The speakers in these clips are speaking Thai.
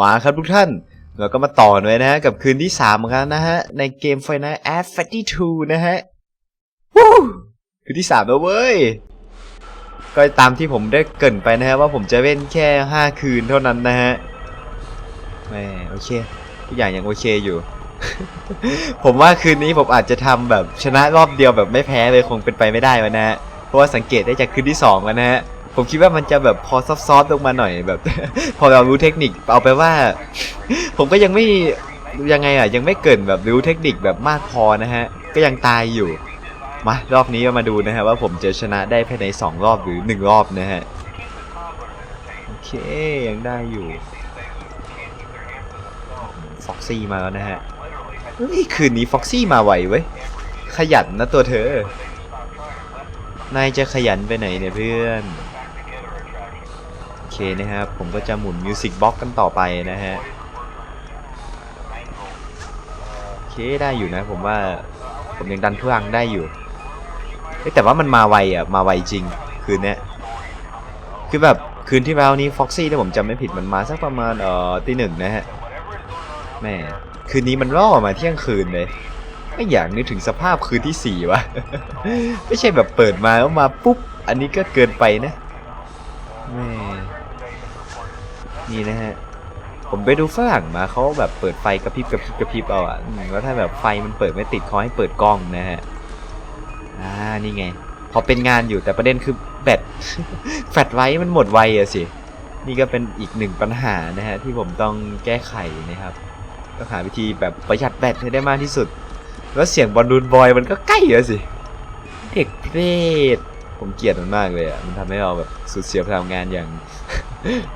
มาครับทุกท่าน เราก็มาต่อเลยนะฮะ กับคืนที่3กันนะฮะ ในเกม Final F 52นะฮะวู้คืนที่ 3 แล้วเว้ย ก็ตามที่ผมได้เกินไปนะฮะ ว่าผมจะเล่นแค่ 5 คืนเท่านั้นนะฮะแหมโอเคทุกอย่างยังโอเคอยู่ ผมว่าคืนนี้ผมอาจจะทำแบบชนะรอบเดียวแบบไม่แพ้เลยคงเป็นไปไม่ได้วะนะฮะเพราะว่าสังเกตได้จากคืนที่สองแล้วนะฮะ ผมคิดว่ามันจะแบบพอซอฟต์ๆลงมาหน่อยแบบ พอเรารู้เทคนิคเอาไปว่า ผมก็ยังไม่ยังไงอะยังไม่เกินแบบรู้เทคนิคแบบมากพอนะฮะ ก็ยังตายอยู่ มารอบนี้มาดูนะฮะว่าผมจะชนะได้ภายในสองรอบหรือหนึ่งรอบนะฮะ โอเคยังได้อยู่ฟ็อกซี่มาแล้วนะฮะเฮ้ยคืนนี้ฟ็อกซี่มาไวเว้ย ขยันนะตัวเธอ นายจะขยันไปไหนเนี่ยเพื่อน นะครับ ผมก็จะหมุนมิวสิกบ็อกกันต่อไปนะฮะ โอเคได้อยู่นะผมว่าผมยังดันพลังได้อยู่ แต่ว่ามันมาไวอะ มาไวจริง คืนนี้คือแบบคืนที่แล้วนี้ฟ็อกซี่ถ้าผมจำไม่ผิดมันมาสักประมาณเอ่อตีหนึ่งนะฮะแม่คืนนี้มันล่อมาเที่ยงคืนเลยไม่อยากนึกถึงสภาพคืนที่สี่วะไม่ใช่แบบเปิดมาแล้วมาปุ๊บ อันนี้ก็เกินไปนะแม่ นี่นะฮะ ผมไปดูฝรั่งมาเขาแบบเปิดไฟกระพริบกระพริบกระพริบเอาอะแล้วถ้าแบบไฟมันเปิดไม่ติดเขาให้เปิดกล้องนะฮะ อ่า นี่ไง พอเป็นงานอยู่แต่ประเด็นคือแบตแฟลชไว้มันหมดไวอะสิ นี่ก็เป็นอีกหนึ่งปัญหานะฮะ ที่ผมต้องแก้ไขนะครับต้องหาวิธีแบบประหยัดแบตให้ได้มากที่สุด แล้วเสียงบอลลูนบอยมันก็ใกล้อะสิ เด็กเพศผมเกลียดมันมากเลยอะ มันทำให้เราแบบสูญเสียพลังงานอย่าง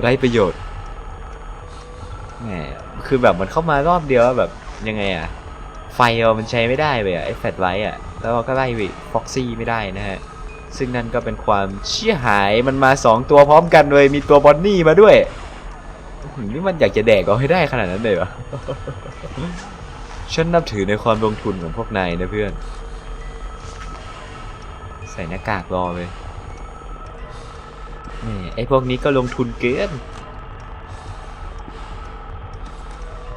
ไร้ประโยชน์ แหมคือแบบมันเข้ามารอบเดียวแบบยังไงอะไฟเรามันใช้ไม่ได้เลยอะไอ้แฟลชไลท์อะแล้วก็ไล่วิฟ็อกซี่ไม่ได้นะฮะ ซึ่งนั่นก็เป็นความเชี่ยหายมันมาสองตัวพร้อมกันเลยมีตัวบอนนี่มาด้วยนี่มันอยากจะแดกเอาให้ได้ขนาดนั้นเลยเหรอฉันนับถือในความลงทุนของพวกนายนะเพื่อน ใส่หน้ากากรอเลยนี่ไอ้พวกนี้ก็ลงทุนเกิน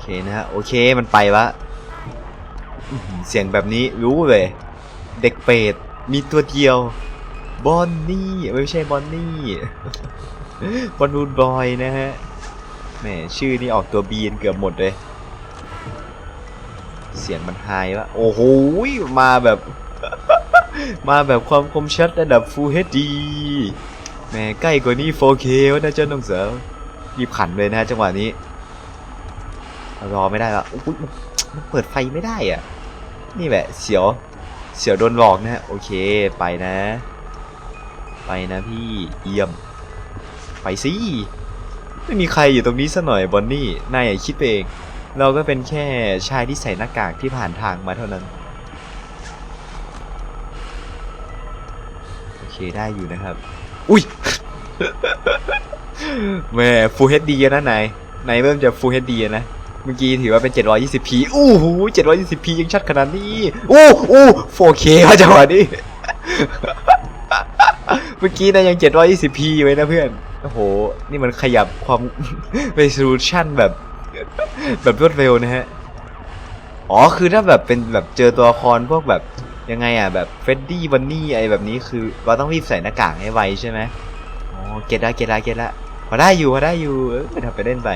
เคนะฮะ โอเคมันไปละเสียงแบบนี้รู้เลย เด็กเปรตมีตัวเดียว บอนนี่ ไม่ใช่บอนนี่ บอลลูนบอยนะฮะ แหมชื่อนี่ออกตัวบีนเกือบหมดเลย เสียงมันไฮวะ โอ้โห มาแบบ มาแบบความคมชัดระดับ Full HD แหมใกล้กว่านี้ 4K วนะเจ้าน้องสาวรีบขันเลยนะจังหวะนี้ รอไม่ได้ละอุ๊ยมันเปิดไฟไม่ได้อะ นี่แหละเสียว เสียวโดนหลอกนะ โอเค ไปนะ ไปนะพี่เยี่ยม ไปสิ ไม่มีใครอยู่ตรงนี้ซะหน่อยบอนนี่ นายอย่าคิดเอง เราก็เป็นแค่ชายที่ใส่หน้ากากที่ผ่านทางมาเท่านั้น โอเคได้อยู่นะครับ อุ้ยแหม่ฟูเฮดดีนะนายนายเริ่มจะฟูเฮดดีนะ เมื่อกี้ถือว่าเป็น 720p อู้หู 720p ยังชัดขนาดนี้ อู้อู้ 4K ว่าจังหวะนี้ เมื่อกี้นะยัง 720p อยู่เลยนะเพื่อน โอ้โห นี่มันขยับความ resolution แบบ แบบรวดเร็วนะฮะ อ๋อ คือถ้าแบบเป็นแบบเจอตัวละครพวกแบบยังไงอะแบบเฟรดดี้บันนี่ไรแบบนี้คือ เราต้องรีบใส่หน้ากากให้ไวใช่ไหมอ๋อ เก็ตละเก็ตละเก็ตละพอได้อยู่พอได้อยู่เออทำไปเล่นไป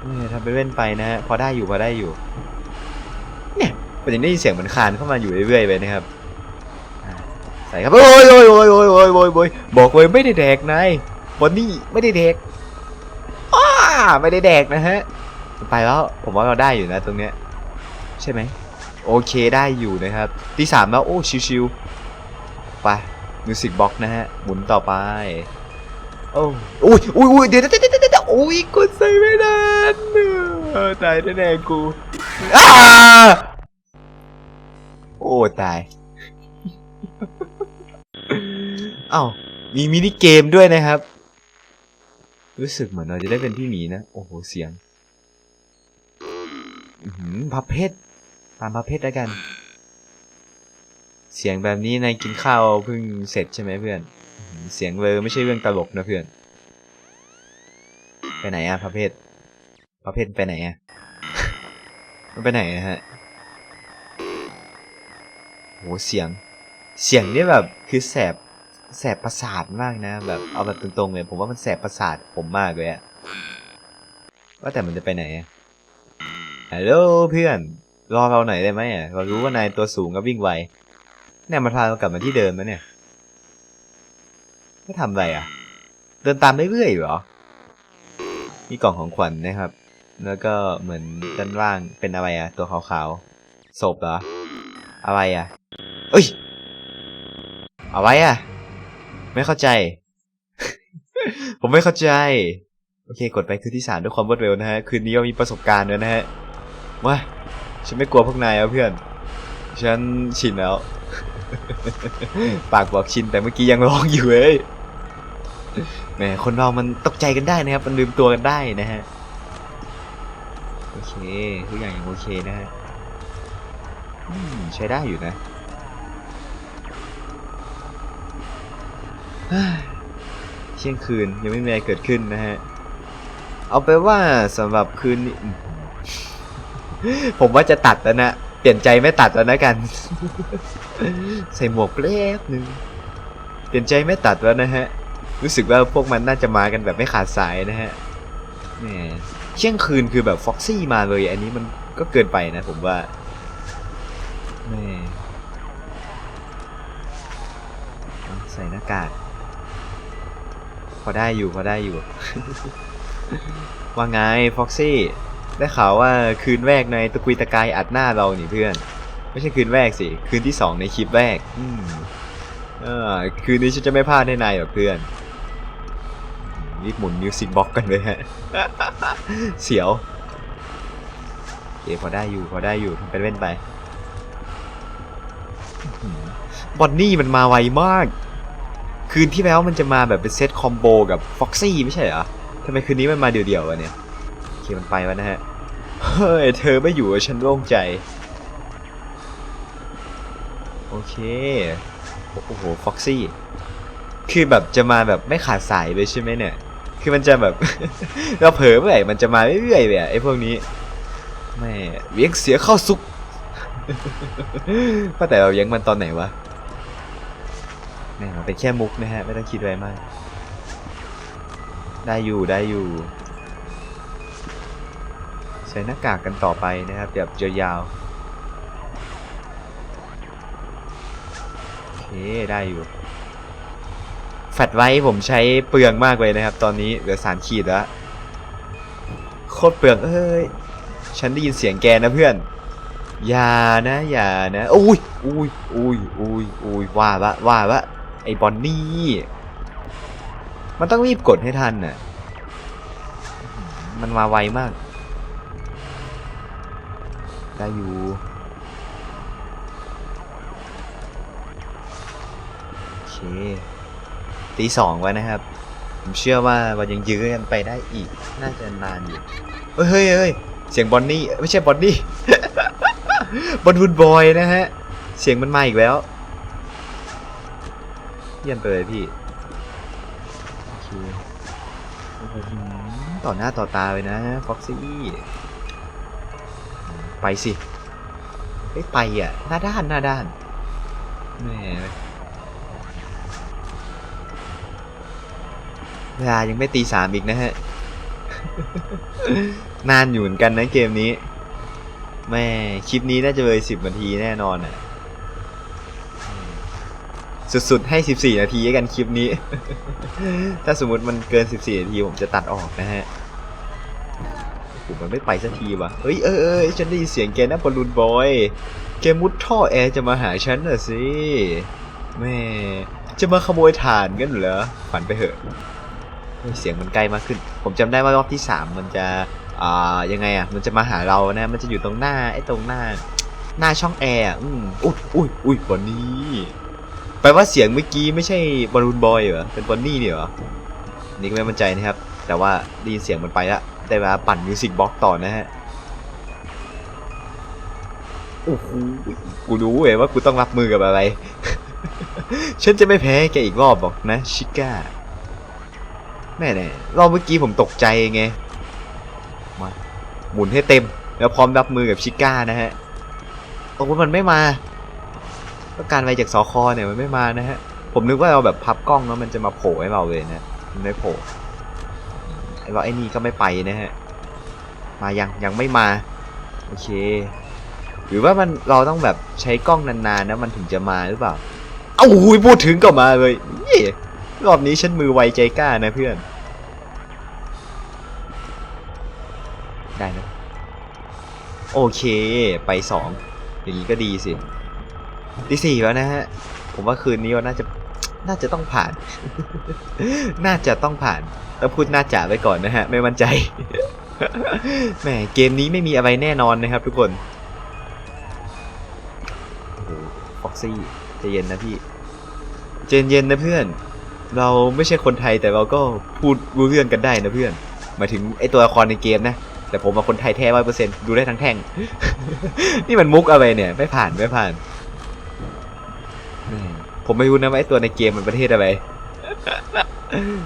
เออทำไปเล่นไปนะฮะพอได้อยู่พอได้อยู่ เนี่ยมันยังได้ยินเสียงเหมือนคานเข้ามาอยู่เรื่อยๆไปนะครับใส่ครับโอ้ยโอ้ยโอ้ยโอ้ยโอ้ยโอ้ยโอ้ยบอกเลยไม่ได้แดกนายบอนนี่ไม่ได้แดกอ้าไม่ได้แดกนะฮะไปแล้วผมว่าเราได้อยู่นะตรงเนี้ยใช่ไหมโอเคได้อยู่นะครับที่สามแล้วโอ้ชิวๆไปมิวสิกบ็อกนะฮะหมุนต่อไป โอ้อุ้ยอุ้ยอุ้ยเดี๋ยวเดี๋ยวเดี๋ยวเดี๋ยวโอ้ยกดใส่ไม่ได้เออตายแน่ๆกูอ้าโอ้ตายเอ้ามีมินิเกมด้วยนะครับ รู้สึกเหมือนเราจะได้เป็นพี่หมีนะ โอ้โห เสียงพับเพชรตามพับเพชรแล้วกัน เสียงแบบนี้นายกินข้าวเพิ่งเสร็จใช่ไหมเพื่อน เสียงเลยไม่ใช่เรื่องตลกนะเพื่อน ไปไหนอะประเภท ประเภทไปไหนอะมันไปไหนอะฮะโหเสียง เสียงนี่แบบคือแสบแสบประสาทมากนะ แบบเอาแบบตรงๆเลยผมว่ามันแสบประสาทผมมากเลยอะว่าแต่มันจะไปไหนอะฮัลโหลเพื่อน รอเราหน่อยได้ไหมอะเรารู้ว่านายตัวสูงกับวิ่งไวเนี่ยมันพาเรากลับมาที่เดิมแล้วเนี่ย ไม่ทำอะไรอะ เดินตามเรื่อยๆเหรอ มีกล่องของขวัญนะครับ แล้วก็เหมือนด้านล่างเป็นอะไรอะ ตัวขาวๆศพเหรอ อะไรอะเอ้ย อะไรอะ ไม่เข้าใจ ผมไม่เข้าใจ โอเค กดไปคือที่สามด้วยความรวดเร็วนะฮะ คืนนี้เรามีประสบการณ์ด้วยนะฮะมาฉันไม่กลัวพวกนายแล้วเพื่อน ฉันชินแล้ว ปากบอกชินแต่เมื่อกี้ยังร้องอยู่เว้ย แหมคนเรามันตกใจกันได้นะครับ มันลืมตัวกันได้นะฮะ โอเคทุกอย่างยังโอเคนะฮะใช้ได้อยู่นะเที่ยงคืนยังไม่มีอะไรเกิดขึ้นนะฮะ เอาไปว่าสำหรับคืนนี้ ผมว่าจะตัดแล้วนะ เปลี่ยนใจไม่ตัดแล้วนะกัน ใส่หมวกเล็บนึง เปลี่ยนใจไม่ตัดแล้วนะฮะ รู้สึกว่าพวกมันน่าจะมากันแบบไม่ขาดสายนะฮะแหมเที่ยงคืนคือแบบฟ็อกซี่มาเลย อันนี้มันก็เกินไปนะผมว่าแหมใส่หน้ากาก พอได้อยู่พอได้อยู่ ว่าไงฟ็อกซี่ ได้ข่าวว่าคืนแรกในตะกุยตะกายอัดหน้าเรานี่เพื่อน ไม่ใช่คืนแรกสิ คืนที่สองในคลิปแรก อืมเออคืนนี้ฉันจะไม่พลาดให้นายหรอกเพื่อน รีบหมุนมิวสิกบ็อกกันเลยฮะ เสียวโอเคพอได้อยู่พอได้อยู่ทำเป็นเล่นไปบอนนี่มันมาไวมาก คืนที่แล้วมันจะมาแบบเป็นเซตคอมโบกับฟ็อกซี่ไม่ใช่เหรอทำไมคืนนี้มันมาเดี่ยวๆวะเนี่ยโอเคมันไปแล้วนะฮะ เฮ้ย เธอไม่อยู่ฉันโล่งใจ โอเค โอ้โหฟ็อกซี่ คือแบบจะมาแบบไม่ขาดสายเลยใช่ไหมเนี่ย คือมันจะแบบ เราเผลอเมื่อไหร่มันจะมาเรื่อยๆเลยไอ้พวกนี้แม่เลี้ยงเสียเข้าซุกว่าแต่เราเลี้ยงมันตอนไหนวะแม่มันเป็นแค่มุกนะฮะไม่ต้องคิดอะไรมาก ได้อยู่ได้อยู่ใช้หน้ากากกันต่อไปนะครับแบบยาวๆโอเคได้อยู่ ลชไว้ผมใช้เปลืองมากเลยนะครับ ตอนนี้เหลือสามขีดแล้วโคตรเปลืองเอ้ยฉันได้ยินเสียงแกนะเพื่อนอย่านะอย่านะอุ้ยอุ้ยอุ้ยอุ้ยอุ้ยว่าละว่าละไอ้บอนนี่ มันต้องรีบกดให้ทันน่ะมันมาไวมาก ได้อยู่โอเค ตีสองไว้นะครับ ผมเชื่อว่ามันยังยื้อกันไปได้อีก น่าจะนานอยู่ เฮ้ยเฮ้ยเฮ้ยเสียงบอนนี่ไม่ใช่บอนนี่บอนวูดบอยนะฮะ เสียงมันมาอีกแล้วเยี่ยมไปเลยพี่โอเคต่อหน้าต่อตาเลยนะฟ็อกซี่ไปสิไปอะ หน้าด้านหน้าด้านแหม เวลายังไม่ตีสามอีกนะฮะ นานอยู่เหมือนกันนะเกมนี้ แม่คลิปนี้น่าจะเลยสิบนาทีแน่นอนอะ สุดๆให้14นาทีกันคลิปนี้ ถ้าสมมติมันเกิน14นาทีผมจะตัดออกนะฮะโอ้โหมันไม่ไปสักทีวะเอ้ยเอ้ยเอ้ยฉันได้ยินเสียงแกนะบอลลูนบอย แกมุดท่อแอร์จะมาหาฉันน่ะสิ แม่ จะมาขโมยถ่านกันเหรอ ฝันไปเถอะ เสียงมันใกล้มากขึ้น ผมจำได้ว่ารอบที่3มันจะอ่ายังไงอะ มันจะมาหาเรานะ มันจะอยู่ตรงหน้าไอ้ตรงหน้า หน้าช่องแอร์อืมอุ้ยอุ้ยอุ้ยบอนนี่แปลว่าเสียงเมื่อกี้ไม่ใช่บอลลูนบอยเหรอเป็นบอนนี่เนี่ยเหรอนี่ก็ไม่มั่นใจนะครับ แต่ว่าได้ยินเสียงมันไปละได้เวลาปั่นมิวสิกบล็อกต่อนะฮะโอ้โหกูรู้เว้ยว่ากูต้องรับมือกับอะไร ฉันจะไม่แพ้แกอีกรอบบอกนะชิก้า แน่ๆรอบเมื่อกี้ผมตกใจไง มา หมุนให้เต็ม แล้วพร้อมรับมือกับชิก้านะฮะโอ้โหมันไม่มาต้องการไปจากสอคอเนี่ยมันไม่มานะฮะ ผมนึกว่าเราแบบพับกล้องแล้วมันจะมาโผล่ให้เราเลยนะ มันไม่โผล่ไอ้เราไอ้นี่ก็ไม่ไปนะฮะ มายังยังไม่มา โอเค หรือว่ามันเราต้องแบบใช้กล้องนานๆนะมันถึงจะมาหรือเปล่า เอ้าหุยพูดถึงก็มาเลยเย่ รอบนี้ฉันมือไวใจกล้านะเพื่อน ได้นะ โอเคไปสองอย่างนี้ก็ดีสิที่สี่แล้วนะฮะ ผมว่าคืนนี้เราน่าจะน่าจะต้องผ่าน น่าจะต้องผ่านต้องพูดน่าจะไว้ก่อนนะฮะ ไม่มั่นใจ แหมเกมนี้ไม่มีอะไรแน่นอนนะครับทุกคนโอ้โหฟ็อกซี่ใจเย็นนะพี่ใจเย็นนะเพื่อน เราไม่ใช่คนไทยแต่เราก็พูดรู้เรื่องกันได้นะเพื่อน หมายถึงไอตัวละครในเกมนะ แต่ผมมาคนไทยแท้ร้อยเปอร์เซ็นต์ดูได้ทั้งแท่ง นี่มันมุกอะไรเนี่ย ไม่ผ่านไม่ผ่าน ผมไม่รู้นะว่าไอตัวในเกมมันประเทศอะไร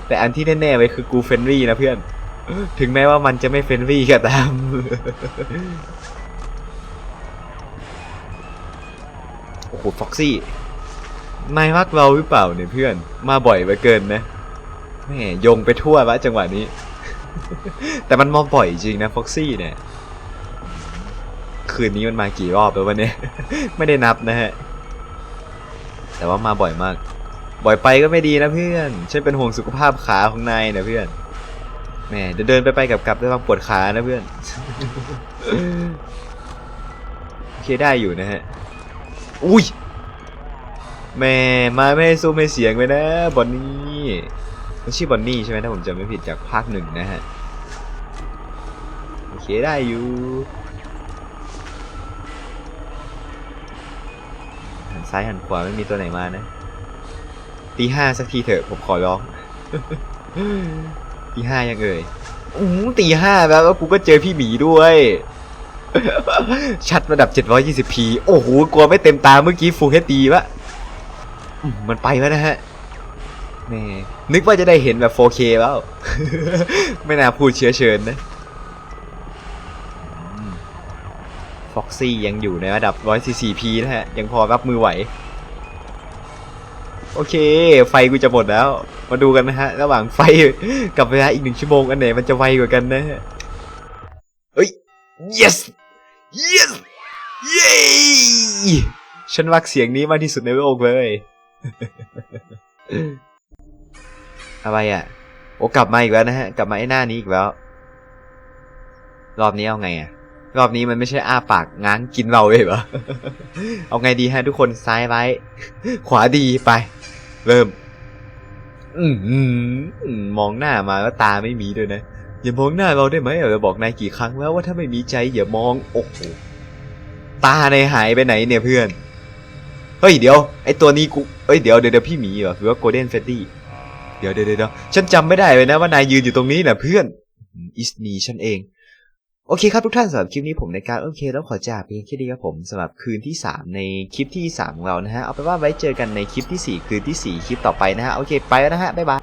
แต่อันที่แน่ๆไว้คือกูเฟนรี่นะเพื่อน ถึงแม้ว่ามันจะไม่เฟนลี่ก็ตามโอ้โหฟ็อกซี่ นายรักเราหรือเปล่าเนี่ยเพื่อน มาบ่อยไปเกินนะแม่ยงไปทั่ววะจังหวะนี้ แต่มันมาบ่อยจริงนะฟ็อกซี่เนี่ย คืนนี้มันมากี่รอบแล้ววันนี้ ไม่ได้นับนะฮะ แต่ว่ามาบ่อยมาก บ่อยไปก็ไม่ดีนะเพื่อนฉันเป็นห่วงสุขภาพขาของนายนะเพื่อนแหมเดินเดินไปไปกับกับด้วยความปวดขานะเพื่อนโอเคได้อยู่นะฮะ อุ้ย แม่มาไม่ให้ซูมให้เสียงไปนะบอนนี่มันชื่อบอนนี่ใช่ไหมถ้าผมจำไม่ผิดจากภาคหนึ่งนะฮะโอเคได้อยู่หันซ้ายหันขวาไม่มีตัวไหนมานะตีห้าสักทีเถอะผมขอร้องตีห้ายังเอ่ยอู้หูตีห้าแล้วกูก็เจอพี่หมีด้วย ชัดระดับ 720p โอ้โห กลัวไม่เต็มตาเมื่อกี้ Full HD วะ มันไปแล้วนะฮะแหม่นึกว่าจะได้เห็นแบบ 4K แล้ว ไม่น่าพูดเชื้อเชิญนะฟ็อกซี่ยังอยู่ในระดับ 144p นะฮะ ยังพอรับมือไหว โอเค ไฟกูจะหมดแล้ว มาดูกันนะฮะ ระหว่างไฟกับเวลาอีกหนึ่งชั่วโมง อันไหนมันจะไวกว่ากันนะฮะเอ้ย yes yes เย้ฉันรักเสียงนี้มากที่สุดในโลกเลย อะไรอะ โอ้กลับมาอีกแล้วนะฮะ กลับมาไอ้หน้านี้อีกแล้ว รอบนี้เอาไงอะ รอบนี้มันไม่ใช่อ้าปากง้างกินเราเลยเหรอ เอาไงดีฮะทุกคนซ้ายไว้ ขวาดีไป เริ่ม อืมอืมมองหน้ามาแล้วตาไม่มีด้วยนะ อย่ามองหน้าเราได้ไหมเราบอกนายกี่ครั้งแล้วว่าถ้าไม่มีใจอย่ามอง โอ้โห ตาในายหายไปไหนเนี่ยเพื่อนเฮ้ยเดี๋ยวไอตัวนี้กูเอ้ยเดี๋ยวเดี๋ยวพี่หมีเหรอหรือว่าโกลเด้นเฟดดี้เดี๋ยวเดี๋ยวเดี๋ยวฉันจำไม่ได้เลยนะว่านายยืนอยู่ตรงนี้นะเพื่อนอิสนีฉันเอง โอเคครับทุกท่านสำหรับคลิปนี้ผมในการโอเคแล้วขอจากเพียงแค่นี้ครับผมสำหรับคืนที่ 3 ในคลิปที่ 3 ของเรานะฮะเอาเป็นว่าไว้เจอกันในคลิปที่ 4 คืนที่ 4 คลิปต่อไปนะฮะโอเคไปแล้วนะฮะบ๊ายบาย